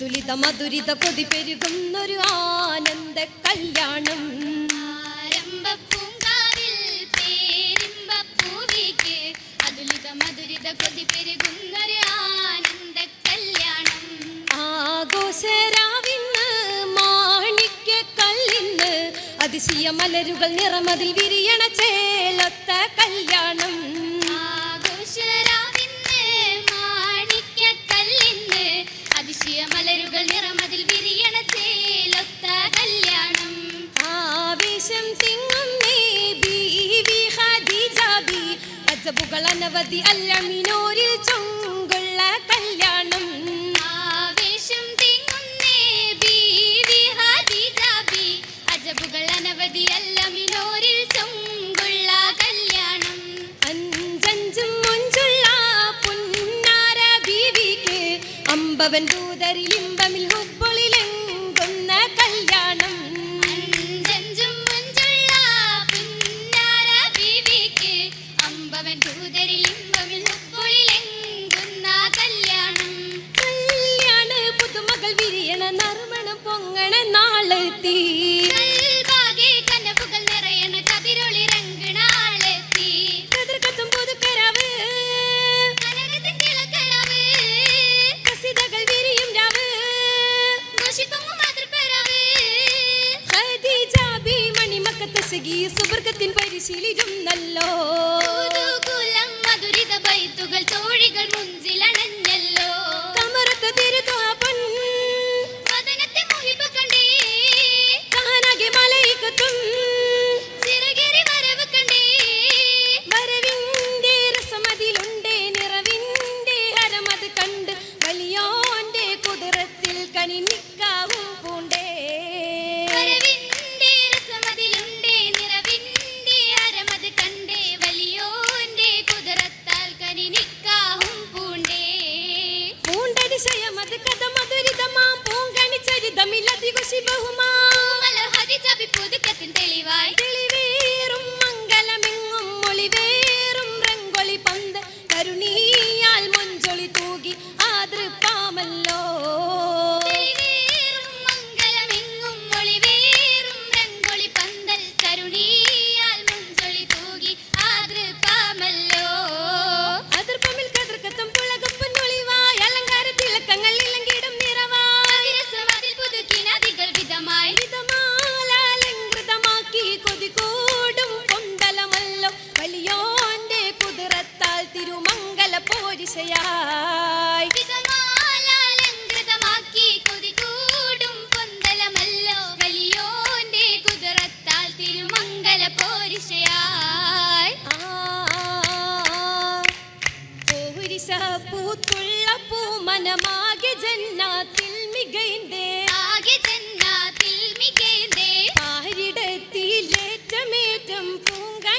ദുരിത മധുരിത കൊതി പെരുകുന്നൊരു ആനന്ദ കല്യാണം. അതിശയ മലരുകൾ നിറമതിൽ വിരിയണ ചേലത്ത കല്യാണം. മക്കളനവധി അല്ല മിനോരിൽ ചൊങ്കുള്ള കല്യാണം. ആവേശം തിങ്ങുന്നേ ബീവി അജബുകൾ അനവധി അല്ല മിനോരിൽ ചൊങ്കുള്ള കല്യാണം. അഞ്ചഞ്ചും മുഞ്ചുള്ള പൊന്നാര ബീവിക്ക് അമ്പവൻ ദൂതരിലും രാജകീ സുവർഗത്തിൻ പരിശീലിരുന്നല്ലോ. മധുരിത ബൈത്തുകൾ ചോഴികൾ മുഞ്ചിലണഞ്ഞു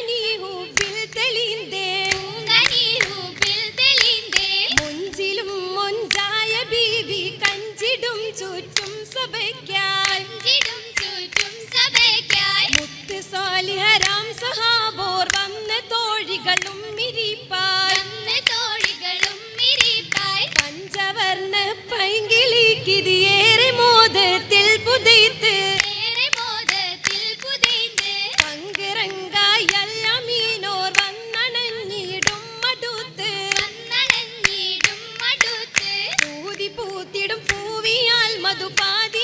ಹನಿಯು ಬಿಲ್ತಳಿಂದೆ do Padre.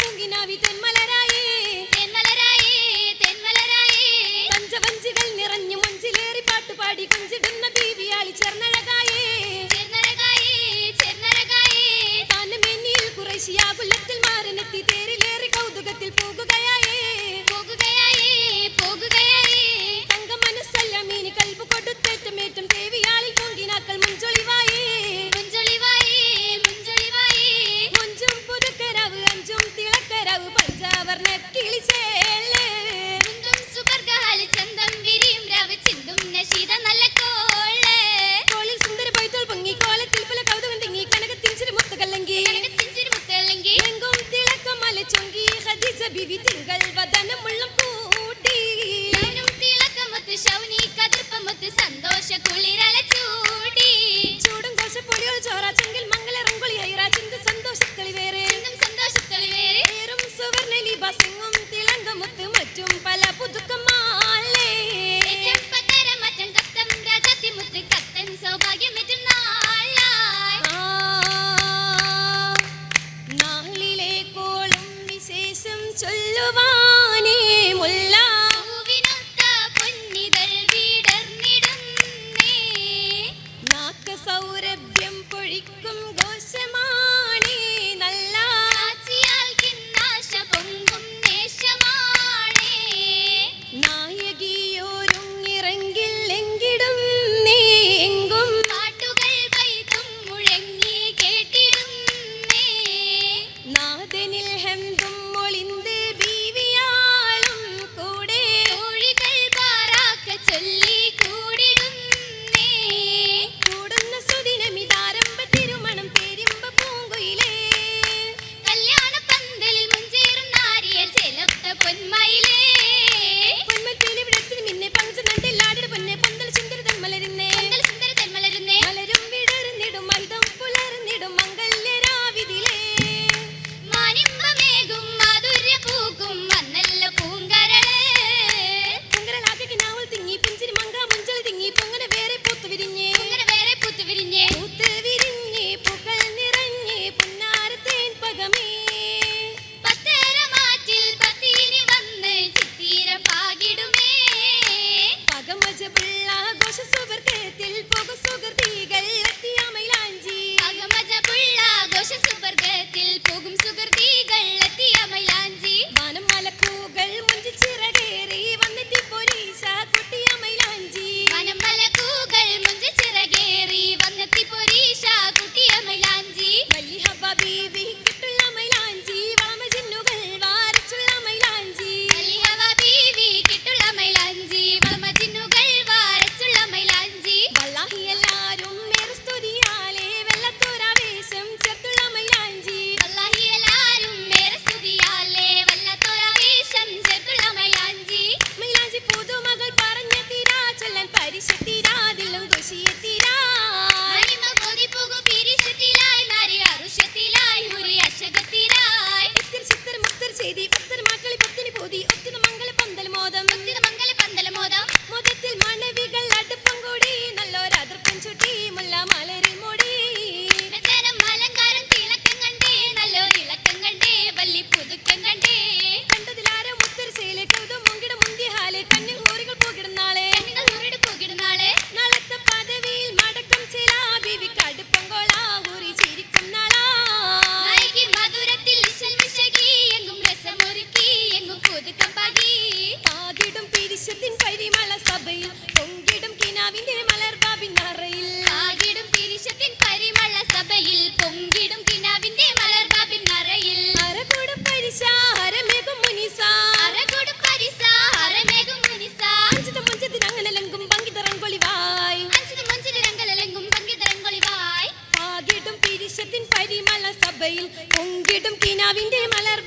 పొంగినావి తెన్మలరా Yo lo va. ദേശത്തിൻ പരിമള സഭയിൽ പൊങ്കിടും കിനാവിന്റെ മലർബാബിൻ അറയിൽ. ആകിടും തിരിശത്തിൻ പരിമള സഭയിൽ പൊങ്കിടും കിനാവിന്റെ മലർബാബിൻ അറയിൽ. അരകൂട് പരിശ അരമേകും മുനിസ. അരകൂട് പരിശ അരമേകും മുനിസ. അഞ്ചിത മുഞ്ചത്തിൽ അങ്ങനെ ലങ്കും പങ്കിത രംഗൊളിവായി അഞ്ചിത മുഞ്ചിൽ രംഗല ലങ്കും പങ്കിത രംഗൊളിവായി ആകിടും തിരിശത്തിൻ പരിമള സഭയിൽ പൊങ്കിടും കിനാവിന്റെ മലർ